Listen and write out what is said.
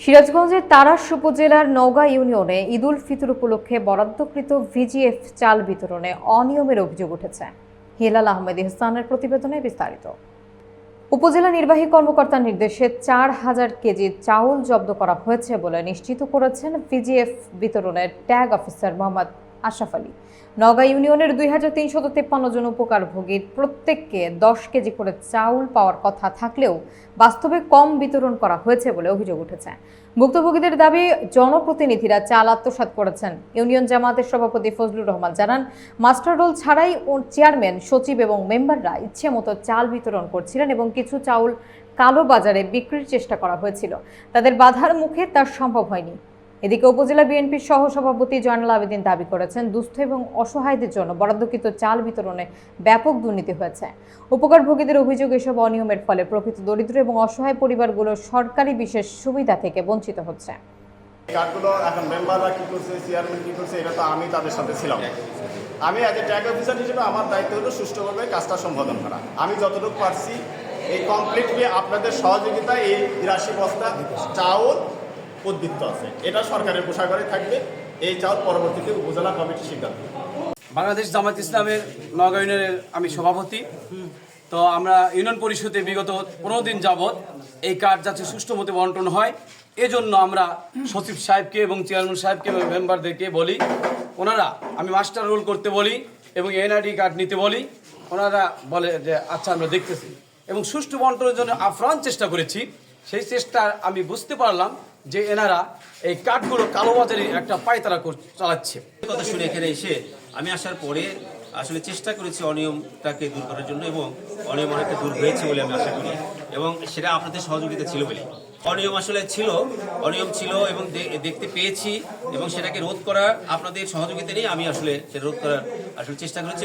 সিরাজগঞ্জের তারাস উপজেলার নওগাঁ ইউনিয়নে ঈদুল ফিতর উপলক্ষে বরাদ্দকৃত ভিজিএফ চাল বিতরণে অনিয়মের অভিযোগ উঠেছে। হেলাল আহমেদ ইহসানের প্রতিবেদনে বিস্তারিত। উপজেলা নির্বাহী কর্মকর্তার নির্দেশে চার হাজার কেজি চাউল জব্দ করা হয়েছে বলে নিশ্চিত করেছেন ভিজিএফ বিতরণের ট্যাগ অফিসার মোহাম্মদ আশরাফ আলী। নওগাঁ ইউনিয়নের দুই হাজার তিনশত তেপ্পান্ন জন উপকারভোগীর প্রত্যেককে দশ কেজি করে চাউল পাওয়ার কথা থাকলেও বাস্তবে কম বিতরণ করা হয়েছে বলে অভিযোগ উঠেছে। ভুক্তভোগীদের দাবি, জনপ্রতিনিধিরা চাল আত্মসাৎ করেছেন। ইউনিয়ন জামাতের সভাপতি ফজলুর রহমান জানান, মাস্টার রোল ছাড়াই চেয়ারম্যান, সচিব এবং মেম্বাররা ইচ্ছে মতো চাল বিতরণ করছিলেন এবং কিছু চাউল কালো বাজারে বিক্রির চেষ্টা করা হয়েছিল। তাদের বাধার মুখে তা সম্ভব হয়নি। এদিকে উপজেলা বিএনপির সহ সভাপতি জয়নাল আবেদিন দাবি করেছেন, দুস্থ এবং অসহায়দের জন্য বরাদ্দকৃত চাল বিতরণে ব্যাপক দুর্নীতি হয়েছে। উপকারভোগীদের অভিযোগ এসব অনিয়মের ফলে প্রকৃত দরিদ্র এবং অসহায় পরিবারগুলো সরকারি বিশেষ সুবিধা থেকে বঞ্চিত হচ্ছে। কার্ডগুলো এখন মেম্বাররা কী করছে, চেয়ারম্যান কী করছে, এটা তো আমি তাদের সাথে ছিলাম। আমি অ্যাজ এ ট্যাগ অফিসার হিসেবে আমার দায়িত্ব হলো সুষ্ঠুভাবে কাজটা সম্পাদন করা। আমি যতটুকু পারছি এই কমপ্লিটলি আপনাদের সহযোগিতায় এই বিরাশি বস্তা চাউল উদ্বৃত্ত আছে। এটা সরকারের কোষাগারে থাকবে। এই চাউল পরবর্তীতে উপজেলা কমিটির সিদ্ধান্ত। বাংলাদেশ জামাত ইসলামের নগাঁও আমি সভাপতি। তো আমরা ইউনিয়ন পরিষদে বিগত পনেরো দিন যাবৎ এই কার্ড যাতে সুষ্ঠু মতো বন্টন হয়, এজন্য আমরা সচিব সাহেবকে এবং চেয়ারম্যান সাহেবকে এবং মেম্বারদেরকে বলি, ওনারা, আমি মাস্টার রোল করতে বলি এবং এনআইডি কার্ড নিতে বলি, ওনারা বলে যে আচ্ছা আমরা দেখতেছি। এবং সুষ্ঠু বন্টনের জন্য আপ্রাণ চেষ্টা করেছি। সেই চেষ্টা আমি বুঝতে পারলাম যে এনারা এই কার্ডগুলো কালোবাজারি একটা পায়তারা চালাচ্ছে। কথা শুনে এখানে এসে আমি আসার পরে আসলে চেষ্টা করেছি অনিয়মটাকে দূর করার জন্য এবং অনিয়ম অনেকটা দূর হয়েছে বলে আমি আশা করি। এবং সেটা আপনাদের সহযোগিতা ছিল বলে। অনিয়ম আসলে ছিল, অনিয়ম ছিল এবং দেখতে পেয়েছি এবং সেটাকে রোধ করার আপনাদের সহযোগিতা নিয়ে আমি আসলে সেটা রোধ করার আসলে চেষ্টা করেছি।